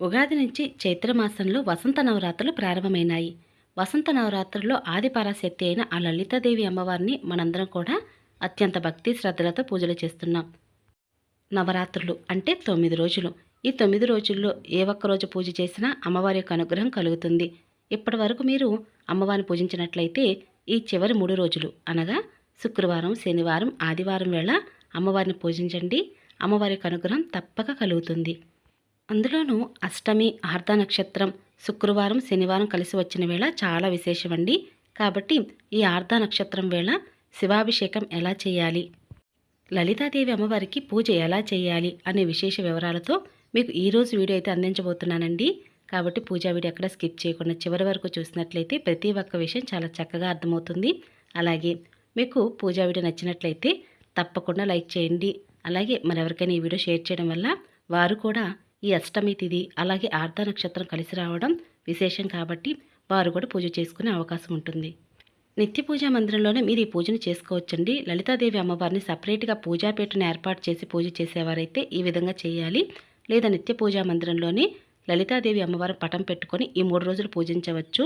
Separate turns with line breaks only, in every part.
ఉగాది నుంచి చైత్రమాసంలో వసంత నవరాత్రులు ప్రారంభమైనాయి. వసంత నవరాత్రుల్లో ఆదిపరాశక్తి అయిన ఆ లలితాదేవి అమ్మవారిని మనందరం కూడా అత్యంత భక్తి శ్రద్ధలతో పూజలు చేస్తున్నాం. నవరాత్రులు అంటే తొమ్మిది రోజులు. ఈ తొమ్మిది రోజుల్లో ఏ ఒక్క రోజు పూజ చేసినా అమ్మవారి యొక్క అనుగ్రహం కలుగుతుంది. ఇప్పటి వరకు మీరు అమ్మవారిని పూజించినట్లయితే ఈ చివరి మూడు రోజులు అనగా శుక్రవారం శనివారం ఆదివారం వేళ అమ్మవారిని పూజించండి. అమ్మవారి యొక్క అనుగ్రహం తప్పక కలుగుతుంది. అందులోనూ అష్టమి ఆర్ధ నక్షత్రం శుక్రవారం శనివారం కలిసి వచ్చిన వేళ చాలా విశేషమండి. కాబట్టి ఈ ఆర్ధ నక్షత్రం వేళ శివాభిషేకం ఎలా చేయాలి? లలితాదేవి అమ్మవారికి పూజ ఎలా చేయాలి? అనే విశేష వివరాలతో మీకు ఈరోజు వీడియో అయితే అందించబోతున్నానండి. కాబట్టి పూజా వీడియో ఎక్కడ స్కిప్ చేయకుండా చివరి వరకు చూసినట్లయితే ప్రతి ఒక్క విషయం చాలా చక్కగా అర్థమవుతుంది. అలాగే మీకు పూజా వీడియో నచ్చినట్లయితే తప్పకుండా లైక్ చేయండి. అలాగే మరెవరికైనా ఈ వీడియో షేర్ చేయడం వల్ల వారు కూడా ఈ అష్టమి తిథి అలాగే ఆర్ధ నక్షత్రం కలిసి రావడం విశేషం కాబట్టి వారు కూడా పూజ చేసుకునే అవకాశం ఉంటుంది. నిత్య పూజా మందిరంలోనే మీరు ఈ పూజను చేసుకోవచ్చండి. లలితాదేవి అమ్మవారిని సపరేట్గా పూజాపేటను ఏర్పాటు చేసి పూజ చేసేవారైతే ఈ విధంగా చేయాలి. లేదా నిత్య పూజా మందిరంలోనే లలితాదేవి అమ్మవారి పటం పెట్టుకొని ఈ మూడు రోజులు పూజించవచ్చు.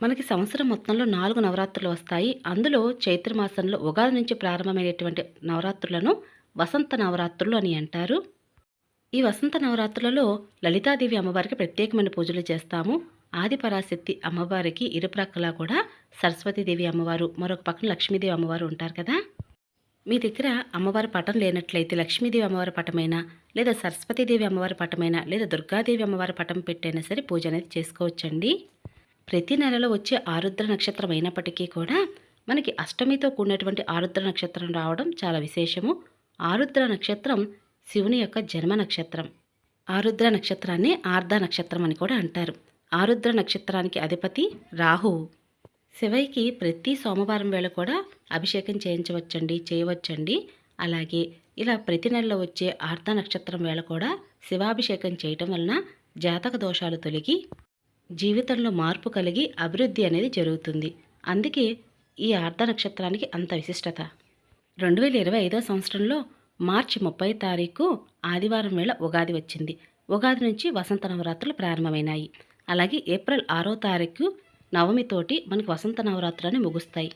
మనకి సంవత్సరం మొత్తంలో నాలుగు నవరాత్రులు వస్తాయి. అందులో చైత్ర మాసంలో ఉగాది నుంచి ప్రారంభమైనటువంటి నవరాత్రులను వసంత నవరాత్రులు అని అంటారు. ఈ వసంత నవరాత్రులలో లలితాదేవి అమ్మవారికి ప్రత్యేకమైన పూజలు చేస్తాము. ఆదిపరాశక్తి అమ్మవారికి ఇరుప్రక్కలా కూడా సరస్వతీదేవి అమ్మవారు మరొక పక్కన లక్ష్మీదేవి అమ్మవారు ఉంటారు కదా. మీ దగ్గర అమ్మవారి పటం లేనట్లయితే లక్ష్మీదేవి అమ్మవారి పటమైనా లేదా సరస్వతీదేవి అమ్మవారి పటమైనా లేదా దుర్గాదేవి అమ్మవారి పటం పెట్టైనా సరే పూజ అనేది చేసుకోవచ్చండి. ప్రతి నెలలో వచ్చే ఆరుద్ర నక్షత్రం అయినప్పటికీ కూడా మనకి అష్టమితో కూడినటువంటి ఆరుద్ర నక్షత్రం రావడం చాలా విశేషము. ఆరుద్ర నక్షత్రం శివుని యొక్క జన్మ నక్షత్రం. ఆరుద్ర నక్షత్రాన్ని ఆర్ధ నక్షత్రం అని కూడా అంటారు. ఆరుద్ర నక్షత్రానికి అధిపతి రాహువు శివయ్యకి ప్రతి సోమవారం వేళ కూడా అభిషేకం చేయించవచ్చండి చేయవచ్చండి. అలాగే ఇలా ప్రతి నెలలో వచ్చే ఆర్ధ నక్షత్రం వేళ కూడా శివాభిషేకం చేయటం వలన జాతక దోషాలు తొలగి జీవితంలో మార్పు కలిగి అభివృద్ధి అనేది జరుగుతుంది. అందుకే ఈ ఆర్ధ నక్షత్రానికి అంత విశిష్టత. రెండు వేల ఇరవై ఐదో సంవత్సరంలో మార్చి ముప్పై తారీఖు ఆదివారం వేళ ఉగాది వచ్చింది. ఉగాది నుంచి వసంత నవరాత్రులు ప్రారంభమైనాయి. అలాగే ఏప్రిల్ ఆరో తారీఖు నవమితోటి మనకి వసంత నవరాత్రులని ముగుస్తాయి.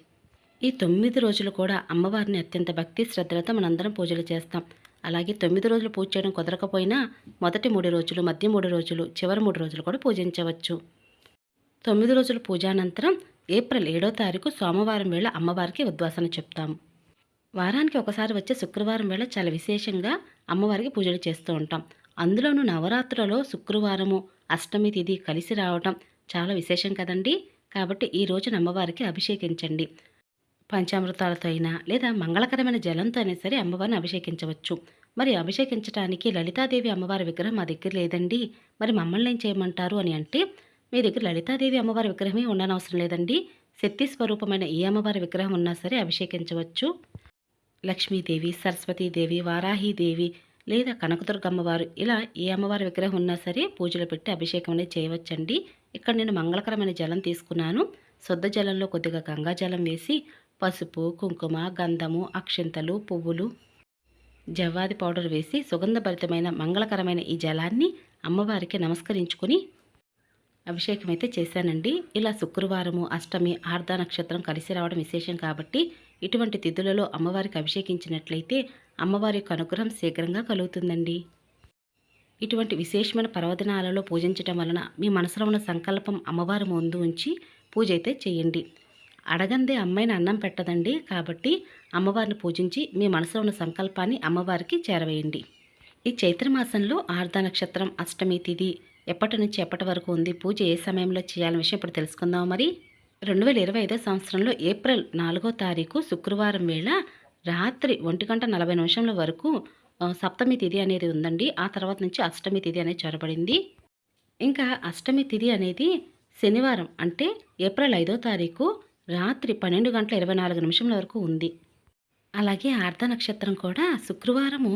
ఈ తొమ్మిది రోజులు కూడా అమ్మవారిని అత్యంత భక్తి శ్రద్ధలతో మనందరం పూజలు చేస్తాం. అలాగే తొమ్మిది రోజులు పూజ చేయడం కుదరకపోయినా మొదటి మూడు రోజులు మధ్య మూడు రోజులు చివరి మూడు రోజులు కూడా పూజించవచ్చు. తొమ్మిది రోజుల పూజానంతరం ఏప్రిల్ ఏడో తారీఖు సోమవారం వేళ అమ్మవారికి ఉద్వాసన చెప్తాము వారానికి ఒకసారి వచ్చే శుక్రవారం వేళ చాలా విశేషంగా అమ్మవారికి పూజలు చేస్తూ ఉంటాం. అందులోనూ నవరాత్రులలో శుక్రవారము అష్టమి తిథి కలిసి రావటం చాలా విశేషం కదండి. కాబట్టి ఈ రోజున అమ్మవారికి అభిషేకించండి. పంచామృతాలతో అయినా లేదా మంగళకరమైన జలంతో అయినా సరే అమ్మవారిని అభిషేకించవచ్చు. మరి అభిషేకించడానికి లలితాదేవి అమ్మవారి విగ్రహం మా దగ్గర లేదండి. మరి మమ్మల్ని ఏం చేయమంటారు అని అంటే మీ దగ్గర లలితాదేవి అమ్మవారి విగ్రహమే ఉండనవసరం లేదండి. శక్తి స్వరూపమైన ఏ అమ్మవారి విగ్రహం ఉన్నా సరే అభిషేకించవచ్చు. లక్ష్మీదేవి సరస్వతీదేవి వారాహీదేవి లేదా కనకదుర్గమ్మవారు ఇలా ఏ అమ్మవారి విగ్రహం ఉన్నా సరే పూజలు పెట్టి అభిషేకం అనేది చేయవచ్చండి. ఇక్కడ నేను మంగళకరమైన జలం తీసుకున్నాను. శుద్ధ జలంలో కొద్దిగా గంగా జలం వేసి పసుపు కుంకుమ గంధము అక్షింతలు పువ్వులు జవ్వాది పౌడర్ వేసి సుగంధభరితమైన మంగళకరమైన ఈ జలాన్ని అమ్మవారికి నమస్కరించుకొని అభిషేకం అయితే చేశానండి. ఇలా శుక్రవారము అష్టమి ఆర్ధ నక్షత్రం కలిసి రావడం విశేషం కాబట్టి ఇటువంటి తిథులలో అమ్మవారికి అభిషేకించినట్లయితే అమ్మవారి యొక్క అనుగ్రహం శీఘ్రంగా కలుగుతుందండి. ఇటువంటి విశేషమైన పర్వదినాలలో పూజించటం వలన మీ మనసులో ఉన్న సంకల్పం అమ్మవారి ముందు ఉంచి పూజ అయితే చేయండి. అడగందే అమ్మాయిని అన్నం పెట్టదండి కాబట్టి అమ్మవారిని పూజించి మీ మనసులో ఉన్న సంకల్పాన్ని అమ్మవారికి చేరవేయండి. ఈ చైత్రమాసంలో ఆర్ధ నక్షత్రం అష్టమి తిథి ఎప్పటి నుంచి ఎప్పటి వరకు ఉంది పూజ ఏ సమయంలో చేయాలనే విషయం ఇప్పుడు తెలుసుకుందాం మరి? రెండు వేల ఇరవై ఐదో సంవత్సరంలో ఏప్రిల్ నాలుగో తారీఖు శుక్రవారం వేళ రాత్రి ఒంటి గంట నలభై నిమిషంల వరకు సప్తమి తిథి అనేది ఉందండి. ఆ తర్వాత నుంచి అష్టమి తిథి అనేది చొరబడింది. ఇంకా అష్టమి తిథి అనేది శనివారం అంటే ఏప్రిల్ ఐదో తారీఖు రాత్రి పన్నెండు గంటల ఇరవై నాలుగు నిమిషంల వరకు ఉంది. అలాగే ఆర్ధ నక్షత్రం కూడా శుక్రవారము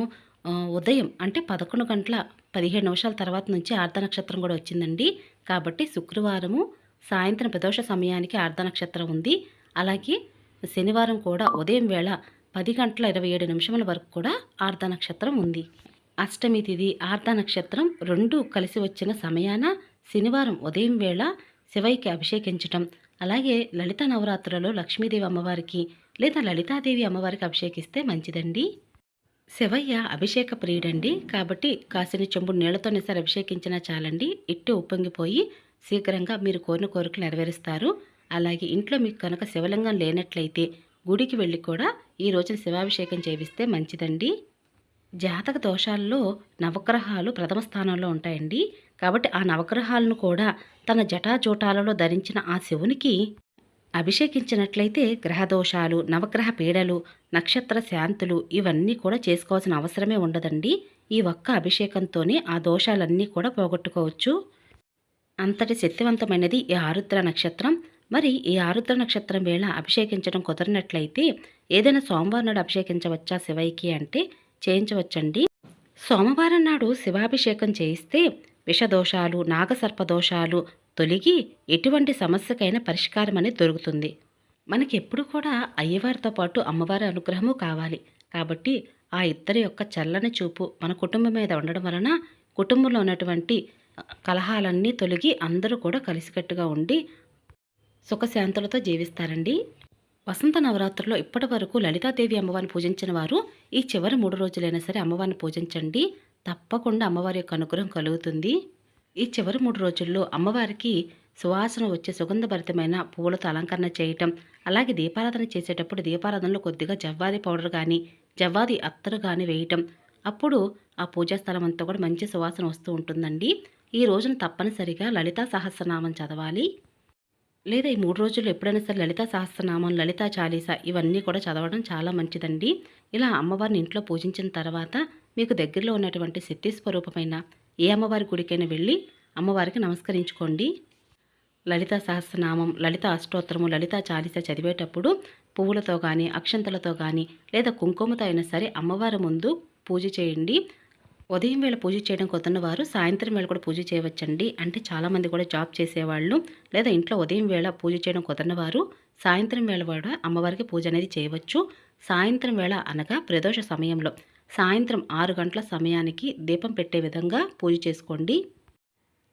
ఉదయం అంటే పదకొండు గంటల పదిహేడు నిమిషాల తర్వాత నుంచి ఆర్ధ నక్షత్రం కూడా వచ్చిందండి. కాబట్టి శుక్రవారము సాయంత్రం ప్రదోష సమయానికి అర్ధనక్షత్రం ఉంది. అలాగే శనివారం కూడా ఉదయం వేళ పది గంటల ఇరవై ఏడు నిమిషముల వరకు కూడా ఆర్ధ నక్షత్రం ఉంది. అష్టమి తిథి ఆర్ధ నక్షత్రం రెండు కలిసి వచ్చిన సమయాన శనివారం ఉదయం వేళ శివయ్యకి అభిషేకించటం అలాగే లలిత నవరాత్రులలో లక్ష్మీదేవి అమ్మవారికి లేదా లలితాదేవి అమ్మవారికి అభిషేకిస్తే మంచిదండి. శివయ్య అభిషేక ప్రియుడండి. కాబట్టి కాసిన చెంబు నీళ్ళతో నిసారి అభిషేకించినా చాలండి. ఇట్టు ఉప్పొంగిపోయి శీఘ్రంగా మీరు కోరిన కోరికలు నెరవేరుస్తారు. అలాగే ఇంట్లో మీకు కనుక శివలింగం లేనట్లయితే గుడికి వెళ్ళి కూడా ఈ రోజున శివాభిషేకం చేయిస్తే మంచిదండి. జాతక దోషాల్లో నవగ్రహాలు ప్రథమ స్థానంలో ఉంటాయండి. కాబట్టి ఆ నవగ్రహాలను కూడా తన జటాజూటాలలో ధరించిన ఆ శివునికి అభిషేకించినట్లయితే గ్రహదోషాలు నవగ్రహ పీడలు నక్షత్ర శాంతులు ఇవన్నీ కూడా చేసుకోవాల్సిన అవసరమే ఉండదండి. ఈ ఒక్క అభిషేకంతోనే ఆ దోషాలన్నీ కూడా పోగొట్టుకోవచ్చు. అంతటి శక్తివంతమైనది ఈ ఆరుద్ర నక్షత్రం. మరి ఈ ఆరుద్ర నక్షత్రం వేళ అభిషేకించడం కుదరినట్లయితే ఏదైనా సోమవారం నాడు అభిషేకించవచ్చా శివయ్యకి అంటే? చేయించవచ్చండి. సోమవారం నాడు శివాభిషేకం చేయిస్తే విషదోషాలు నాగసర్పదోషాలు తొలగి ఎటువంటి సమస్యకైనా పరిష్కారం అనేది దొరుకుతుంది. మనకి ఎప్పుడు కూడా అయ్యవారితో పాటు అమ్మవారి అనుగ్రహము కావాలి. కాబట్టి ఆ ఇద్దరి యొక్క చల్లని చూపు మన కుటుంబం మీద ఉండడం వలన కుటుంబంలో ఉన్నటువంటి కలహాలన్నీ తొలగి అందరూ కూడా కలిసికట్టుగా ఉండి సుఖశాంతులతో జీవిస్తారండి. వసంత నవరాత్రుల్లో ఇప్పటి వరకు లలితాదేవి అమ్మవారిని పూజించిన వారు ఈ చివరి మూడు రోజులైనా సరే అమ్మవారిని పూజించండి. తప్పకుండా అమ్మవారి యొక్క అనుగ్రహం కలుగుతుంది. ఈ చివరి మూడు రోజుల్లో అమ్మవారికి సువాసన వచ్చే సుగంధభరితమైన పువ్వులతో అలంకరణ చేయటం అలాగే దీపారాధన చేసేటప్పుడు దీపారాధనలో కొద్దిగా జవ్వాది పౌడర్ కానీ జవ్వాది అత్తరు కానీ వేయటం అప్పుడు ఆ పూజా స్థలం అంతా కూడా మంచి సువాసన వస్తూ ఉంటుందండి. ఈ రోజున తప్పనిసరిగా లలితా సహస్రనామం చదవాలి. లేదా ఈ మూడు రోజుల్లో ఎప్పుడైనా సరే లలితా సహస్రనామం లలితా చాలీస ఇవన్నీ కూడా చదవడం చాలా మంచిదండి. ఇలా అమ్మవారిని ఇంట్లో పూజించిన తర్వాత మీకు దగ్గరలో ఉన్నటువంటి శక్తి స్వరూపమైన ఏ అమ్మవారి గుడికైనా వెళ్ళి అమ్మవారికి నమస్కరించుకోండి. లలిత సహస్రనామం లలిత అష్టోత్తరము లలిత చాలీస చదివేటప్పుడు పువ్వులతో కానీ అక్షంతలతో కానీ లేదా కుంకుమతో అయినా సరే అమ్మవారి ముందు పూజ చేయండి. ఉదయం వేళ పూజ చేయడం కుదరని వారు సాయంత్రం వేళ కూడా పూజ చేయవచ్చండి. అంటే చాలామంది కూడా జాబ్ చేసేవాళ్ళు లేదా ఇంట్లో ఉదయం వేళ పూజ చేయడం కుదరని వారు సాయంత్రం వేళ కూడా అమ్మవారికి పూజ అనేది చేయవచ్చు. సాయంత్రం వేళ అనగా ప్రదోష సమయంలో సాయంత్రం ఆరు గంటల సమయానికి దీపం పెట్టే విధంగా పూజ చేసుకోండి.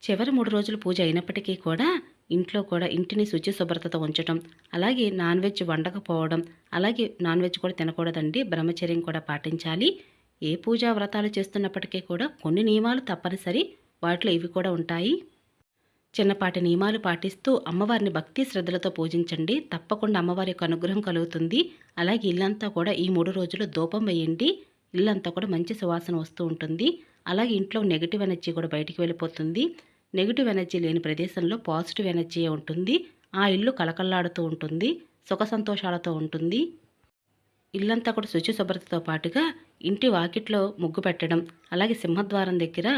చివరి మూడు రోజులు పూజ అయినప్పటికీ కూడా ఇంట్లో కూడా ఇంటిని శుచి శుభ్రతతో ఉంచడం అలాగే నాన్ వెజ్ వండకపోవడం అలాగే నాన్ వెజ్ కూడా తినకూడదండి బ్రహ్మచర్యం కూడా పాటించాలి. ఏ పూజా వ్రతాలు చేస్తున్నప్పటికీ కూడా కొన్ని నియమాలు తప్పనిసరి. వాటిలో ఇవి కూడా ఉంటాయి. చిన్నపాటి నియమాలు పాటిస్తూ అమ్మవారిని భక్తి శ్రద్ధలతో పూజించండి. తప్పకుండా అమ్మవారి యొక్క అనుగ్రహం కలుగుతుంది. అలాగే ఇల్లంతా కూడా ఈ మూడు రోజులు ధూపం వేయండి. ఇల్లంతా కూడా మంచి సువాసన వస్తూ ఉంటుంది. అలాగే ఇంట్లో నెగిటివ్ ఎనర్జీ కూడా బయటికి వెళ్ళిపోతుంది. నెగిటివ్ ఎనర్జీ లేని ప్రదేశంలో పాజిటివ్ ఎనర్జీ ఉంటుంది. ఆ ఇల్లు కలకల్లాడుతూ ఉంటుంది. సుఖ సంతోషాలతో ఉంటుంది. ఇల్లంతా కూడా శుచి శుభ్రతతో పాటుగా ఇంటి వాకిట్లో ముగ్గు పెట్టడం అలాగే సింహద్వారం దగ్గర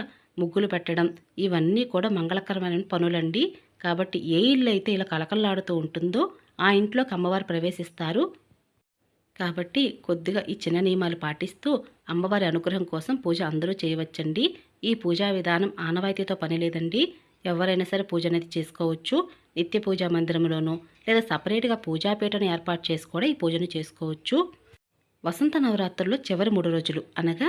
ముగ్గులు పెట్టడం ఇవన్నీ కూడా మంగళకరమైన పనులండి. కాబట్టి ఏ ఇల్లు అయితే ఇలా కలకల్లాడుతూ ఉంటుందో ఆ ఇంట్లోకి అమ్మవారు ప్రవేశిస్తారు. కాబట్టి కొద్దిగా ఈ చిన్న నియమాలు పాటిస్తూ అమ్మవారి అనుగ్రహం కోసం పూజ అందరూ చేయవచ్చండి. ఈ పూజా విధానం ఆనవాయితీతో పని లేదండి. ఎవరైనా సరే పూజ అనేది చేసుకోవచ్చు. నిత్య పూజా మందిరంలోనూ లేదా సపరేట్గా పూజాపీఠను ఏర్పాటు చేసి కూడా ఈ పూజను చేసుకోవచ్చు. వసంత నవరాత్రుల్లో చివరి మూడు రోజులు అనగా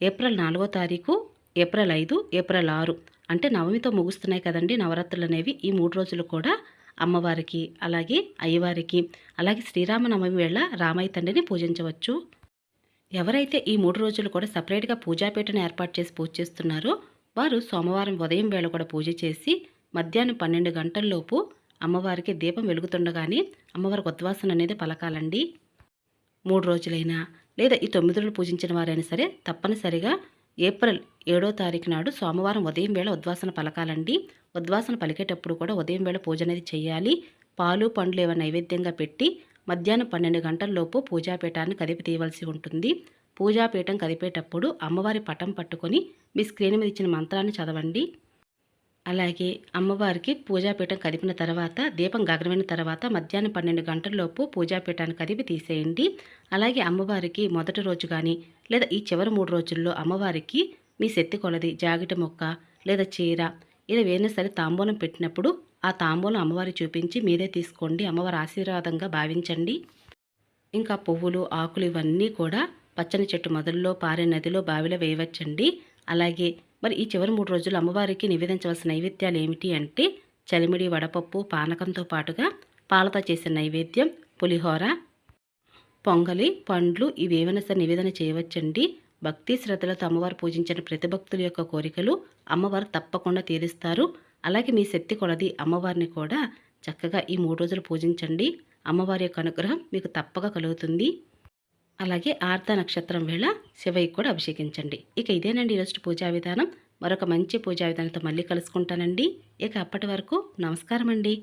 ఏప్రిల్ నాలుగో తారీఖు ఏప్రిల్ ఐదు ఏప్రిల్ ఆరు అంటే నవమితో ముగుస్తున్నాయి కదండి నవరాత్రులు అనేవి. ఈ మూడు రోజులు కూడా అమ్మవారికి అలాగే అయ్యవారికి అలాగే శ్రీరామనవమి వేళ రామయ్య తండ్రిని పూజించవచ్చు. ఎవరైతే ఈ మూడు రోజులు కూడా సపరేట్గా పూజాపీఠను ఏర్పాటు చేసి పూజ చేస్తున్నారో వారు సోమవారం ఉదయం వేళ కూడా పూజ చేసి మధ్యాహ్నం పన్నెండు గంటల్లోపు అమ్మవారికి దీపం వెలుగుతుండగానే అమ్మవారికి ఉద్వాసన అనేది పలకాలండి. మూడు రోజులైనా లేదా ఈ తొమ్మిది రోజులు పూజించిన వారైనా సరే తప్పనిసరిగా ఏప్రిల్ ఏడో తారీఖు నాడు సోమవారం ఉదయం వేళ ఉద్వాసన పలకాలండి. ఉద్వాసన పలికేటప్పుడు కూడా ఉదయం వేళ పూజ అనేది చేయాలి. పాలు పండ్లు ఏవైనా నైవేద్యంగా పెట్టి మధ్యాహ్నం పన్నెండు గంటల్లోపు పూజాపీఠాన్ని కదిపి తీయవలసి ఉంటుంది. పూజాపీఠం కదిపేటప్పుడు అమ్మవారి పటం పట్టుకొని మీ స్క్రీన్ మీద ఇచ్చిన మంత్రాన్ని చదవండి. అలాగే అమ్మవారికి పూజాపీఠం కదిపిన తర్వాత దీపం గగనమైన తర్వాత మధ్యాహ్నం పన్నెండు గంటల్లోపు పూజాపీఠాన్ని కదిపి తీసేయండి. అలాగే అమ్మవారికి మొదటి రోజు కానీ లేదా ఈ చివరి మూడు రోజుల్లో అమ్మవారికి మీ శక్తి కొలది జాగిట మొక్క లేదా చీర ఇలా వేరే సరే తాంబూలం పెట్టినప్పుడు ఆ తాంబూలం అమ్మవారి చూపించి మీరే తీసుకోండి. అమ్మవారి ఆశీర్వాదంగా భావించండి. ఇంకా పువ్వులు ఆకులు ఇవన్నీ కూడా పచ్చని చెట్టు మొదల్లో పారే నదిలో బావిలో వేయవచ్చండి. అలాగే మరి ఈ చివరి మూడు రోజులు అమ్మవారికి నివేదించవలసిన నైవేద్యాలు ఏమిటి అంటే చలిమిడి వడపప్పు పానకంతో పాటుగా పాలతో చేసిన నైవేద్యం పులిహోర పొంగలి పండ్లు ఇవేమైనా సరే నివేదన చేయవచ్చండి. భక్తి శ్రద్ధలతో అమ్మవారు పూజించిన ప్రతి భక్తుల యొక్క కోరికలు అమ్మవారు తప్పకుండా తీరుస్తారు. అలాగే మీ శక్తి కొలది అమ్మవారిని కూడా చక్కగా ఈ మూడు రోజులు పూజించండి. అమ్మవారి యొక్క అనుగ్రహం మీకు తప్పక కలుగుతుంది. అలాగే ఆర్త నక్షత్రం వేళ శివయ్య కూడా అభిషేకించండి. ఇక ఇదేనండి ఈరోజు పూజా విధానం. మరొక మంచి పూజా విధానంతో మళ్ళీ కలుసుకుంటానండి. ఇక అప్పటి వరకు నమస్కారం అండి